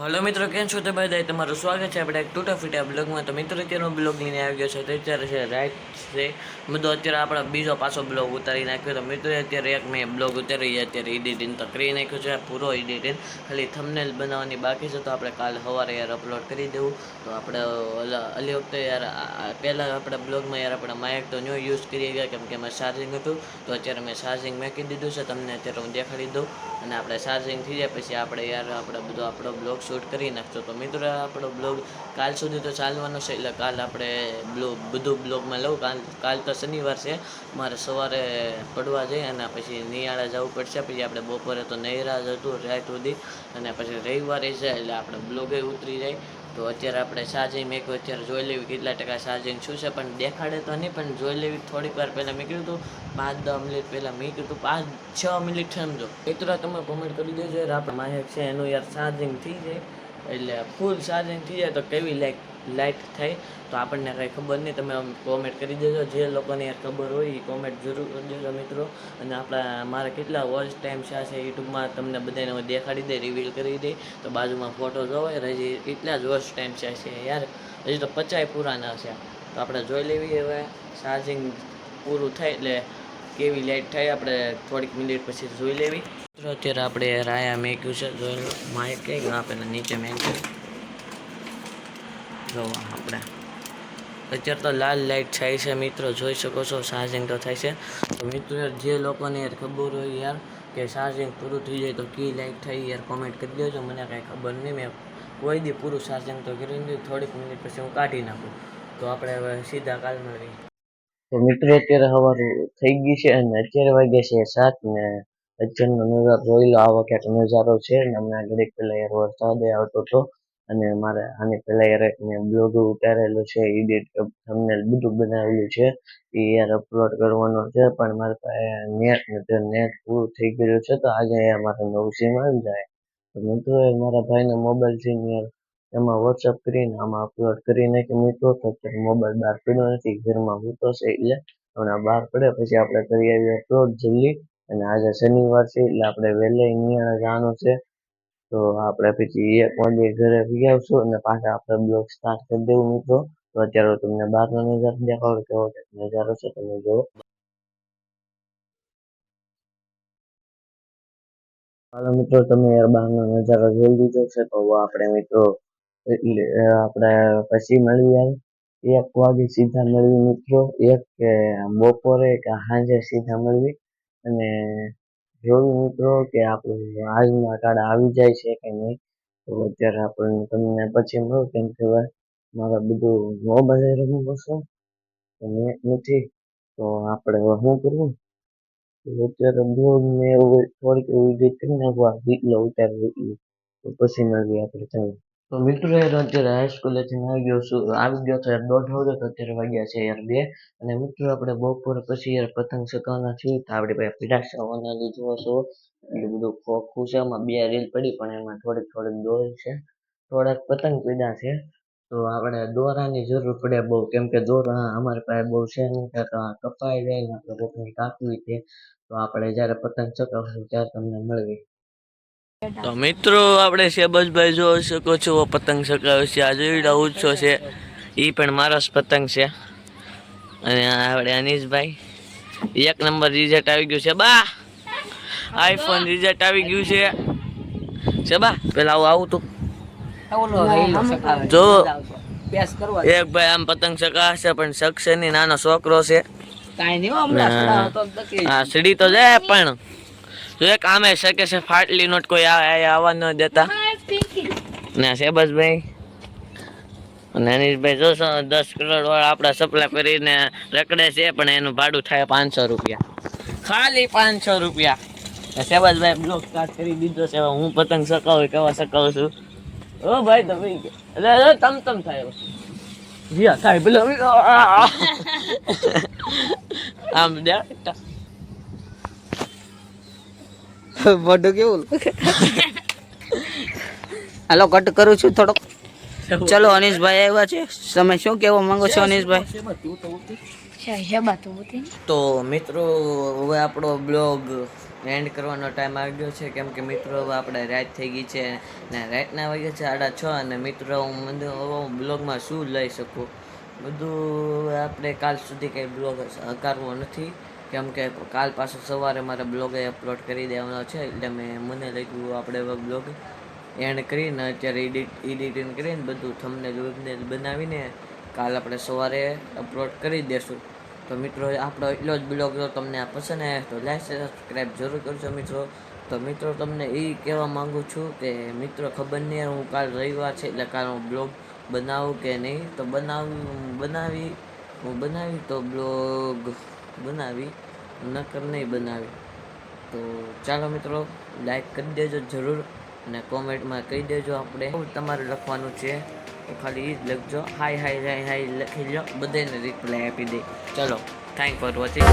Hello મિત્રો, કેમ છો તે બધા તમારું સ્વાગત છે આપણે એક તૂટા ફૂટા બ્લોગમાં. તો મિત્રો, અત્યારનો બ્લોગ લઈને આવી ગયો છે. તો અત્યારે છે રાઈટ છે. બધો અત્યારે આપણે બીજો પાછો બ્લોગ ઉતારી નાખ્યો. તો મિત્રો, અત્યારે એક મેં બ્લોગ ઉતારી અત્યારે એડિટિંગ તો કરી નાખ્યો છે પૂરો એડિટિંગ ખાલી થંબનેલ બનાવવાની બાકી છે. તો આપણે કાલ સવારે યાર અપલોડ કરી દેવું. તો આપણે અલી વખતે યાર પહેલાં આપણે બ્લોગમાં યાર આપણે માઇક તો ન્યૂ યુઝ કરી ગયા કેમ કે એમાં ચાર્જિંગ હતું. તો અત્યારે મેં ચાર્જિંગ મેકી દીધું છે. તમને અત્યારે હું દેખાડી દઉં. અને આપણે ચાર્જિંગ થઈ જાય. પછી આપણે યાર, આપણે બધો આપણો બ્લોગ શૂટ કરી નાખજો તો મિત્રો આપણો બ્લોગ કાલ સુધી તો ચાલવાનો છે. એટલે કાલ આપણે બ્લોગ બધું બ્લોગમાં લઉં. કાલ કાલ તો શનિવાર છે. મારે સવારે પડવા જઈ અને પછી નિયાળા જવું પડશે. પછી આપણે બપોરે તો નૈરા જ હતું રાત સુધી. અને પછી રવિવારે છે, એટલે આપણે બ્લોગે ઉતરી જાય. તો અત્યારે આપણે ચાર્જિંગ મેં અત્યારે જોઈ લેવી કેટલા ટકા ચાર્જિંગ શું છે. પણ દેખાડે તો નહીં, પણ જોઈ લેવી થોડીક વાર પહેલાં મેં કીધું હતું પાંચ દસ મિનિટ પહેલાં મેં કીધું પાંચ, છ મિનિટ સમજો. મિત્રો તમે કોમેન્ટ કરી દેજો યાર, આપણે માહેક છે, એનું યાર ચાર્જિંગ થઈ જાય. એટલે ફૂલ ચાર્જિંગ થઈ જાય તો કેવી લાઈટ લાઇટ થાય? તો આપણને કાંઈ ખબર નહીં, તમે કોમેન્ટ કરી દેજો. જે લોકોને યાર ખબર હોય એ કોમેન્ટ જરૂર કરી દેજો મિત્રો. અને આપણા, મારા કેટલા વોચ ટાઈમ છે યુટ્યુબમાં, તમને બધાને હું દેખાડી દે રિવીલ કરી દે. તો બાજુમાં ફોટો જોવાય હજી એટલા જ વોચ ટાઈમ છે યાર. હજી તો પચાય પુરાના છે. તો આપણે જોઈ લેવી હવે. ચાર્જિંગ પૂરું થાય એટલે કેવી લાઇટ થાય, આપણે થોડીક મિનિટ પછી જોઈ લેવી. મિત્રો, અત્યારે આપણે રાયા મેક્યું છે. જોઈ લો માઇક કઈ ગયું આપણે નીચે મેક્યું. જો આપણે. અત્યારે તો લાલ લાઇટ થાય છે, મિત્રો. જોઈ શકો છો ચાર્જિંગ તો થાય છે. તો મિત્રો જે લોકોને યાર ખબર હોય યાર કે ચાર્જિંગ પૂરું થઈ જાય તો કી લાઇટ થઈ યાર કોમેન્ટ કરી દેજો. મને કાંઈ ખબર નહીં, મેં કોઈ દી પૂરું ચાર્જિંગ તો કરી દીધું થોડીક મિનિટ પછી હું કાઢી નાખું. તો આપણે હવે સીધા કાલ મળીએ તો મિત્રો, અત્યારે સવારે થઈ ગઈ છે અને અત્યારે વાગ્યા છે સાત ને અત્યારનો નજારો જોઈ લો. આ વખત નજારો છે અને હમણાં ઘડીક પહેલાં યાર વરસાદ આવતો હતો અને મારે આની પહેલાં યાર મેં બ્લોગ ઉતારેલો છે એડિટ તમને બધું બનાવેલું છે. એ યાર અપલોડ કરવાનો છે, પણ મારે પાસે નેટ નથી નેટ પૂરું થઈ ગયું છે, તો આજે યાર મારે નવું સીમ આવી જાય. તો મિત્રો મારા ભાઈના મોબાઈલ ને યાર એમાં વોટ્સઅપ કરીને, આમાં અપલોડ કરીને કે મિત્રો અત્યારે મોબાઈલ બહાર પડ્યો નથી, ઘરમાં મૂકો છે એટલે હમણાં બહાર પડે પછી આપણે કરી આવીએ અપલોડ જલ્દી. અને આજે શનિવાર છે એટલે આપણે વહેલે અહીંયા જવાનું છે. તો આપણે પછી એક વાગે ઘરે આવી આવશું અને પાછા આપણે બ્લોગ સ્ટાર્ટ કરી દેવું મિત્રો. તો અત્યારે તમને બહારનો નજારો દેખાડો કેવો નજારો છે તમે જુઓ. હાલો મિત્રો, તમે યાર બહારનો નજારો જોઈ લીધો છે તો આપણે મિત્રો એટલે આપણે પછી મળીએ એક વાગે સીધા મળવી મિત્રો. એક કે બપોરે કે સાંજે સીધા મળવી. અને જોયું મિત્રો કે આપણું આજના કાળા આવી જાય છે કે નહીં, તો અત્યારે આપણને તમને પછી મળો. કેમ કે મારા બધું મોબાઈલ રમવું પડશે. નેટ નથી. તો આપણે શું કરવું? અત્યારે બ્લોગ ને એવું થોડીક એવું રીત કરી નાખવા રીતલો ઉતારી તો પછી મળવી આપણે ચાલો. તો મિત્રો યાર અત્યારે હાઈસ્કૂલેથી આવી ગયો છું. આવી ગયો તો યાર દોઢ વાગે તો અત્યારે વાગ્યા છે યાર બે. અને મિત્રો, આપણે બપોર પછી યાર પતંગ ચગાવવાના છીએ. તો આપણે ભાઈ પીડા ચગાવવાના લીધો છો એટલું બધું ખોખું છે. એમાં બે રીલ પડી, પણ એમાં થોડીક થોડીક દોર છે. થોડાક પતંગ પીડા છે. તો આપણે દોરાની જરૂર પડે બહુ. કેમ કે દોરા અમારી પાસે બહુ છે નહીં. કપાઈ જાય ને આપણે કોકને કાપવી છે. તો આપણે જ્યારે પતંગ ચકાવશું ત્યારે તમને મળવી. તો મિત્રો આપણે શેબજભાઈ જો શકો છો પતંગ ચગાવે છે. આ જોઈડા ઉત્સવ છે. એ પણ મારો જ પતંગ છે. અને આપણે અનિશભાઈ. એક નંબર રિઝલ્ટ આવી ગયું છે. બા! આઈફોન રિઝલ્ટ આવી ગયું છે. છે બા પેલા આવું આવું તું. જો. એક ભાઈ આમ પતંગ ચગાવશે પણ શકશે નહીં. નાનો છોકરો છે. હા. સીડી તો જાય પણ. જો એક આમે શકે છે ફાટલી નોટ કોઈ આવવા ન દેતા. ને શેબસભાઈ અને અનીશભાઈ જોશો દસ કરોડ વાળા આપણા સપ્લાય કરીને રકડે છે પણ એનું ભાડું થાય પાંચસો રૂપિયા. ખાલી પાંચસો રૂપિયા. શેબાજભાઈ બ્લોક સ્ટાર્ટ કરી દીધો છે હું પતંગ સકાવું કેવા સકાવું છું? ઓ ભાઈ તમે એટલે તમ તમ થાય હવે. જી થાય પેલો આમ દે મોઢું કેવું? હાલો કટ કરું છું થોડોક. ચલો અનીશભાઈ આવ્યા છે. તમે શું કહેવા માંગો છો અનીશભાઈ? તો મિત્રો હવે આપણો બ્લોગ એન્ડ કરવાનો ટાઈમ આવી ગયો છે. કેમ કે મિત્રો હવે આપણે રાત થઈ ગઈ છે ને રાતના વાગ્યા છે સાડા છ અને મિત્રો હું મને બ્લોગમાં શું લઈ શકું? બધું આપણે કાલ સુધી કંઈ બ્લોગ હકારવો નથી. કેમ કે કાલ પાછો સવારે મારે બ્લોગ અપલોડ કરી દેવાનો છે, એટલે મેં મને લાગ્યું આપણે બ્લોગ એન્ડ કરીને અત્યારે એડિટ એડિટિંગ કરીને બધું થમને વેબનેલ બનાવીને કાલ આપણે સવારે અપલોડ કરી દેશું. તો મિત્રો, આપણો એટલો જ બ્લોગ જો તમને આ પસંદ આવે તો લાઈક સબસ્ક્રાઈબ જરૂર કરજો મિત્રો. તો મિત્રો, તમને એ કહેવા માંગુ છું કે મિત્રો, ખબર નહીં હું કાલ રવિવાર છે, એટલે કાલ હું બ્લોગ બનાવું કે નહીં? તો બનાવું, બનાવી, હું બનાવી તો બ્લોગ બનાવી, નકર નહીં બનાવી. તો ચાલો મિત્રો લાઈક કરી દેજો જરૂર અને કોમેન્ટમાં કહી દેજો આપણે. તમારે લખવાનું છે તો ખાલી એ જ લખજો. હાય હાય હાય હાય લખી લો બધાને રિપ્લાય આપી દે. ચલો થેન્ક ફોર વોચિંગ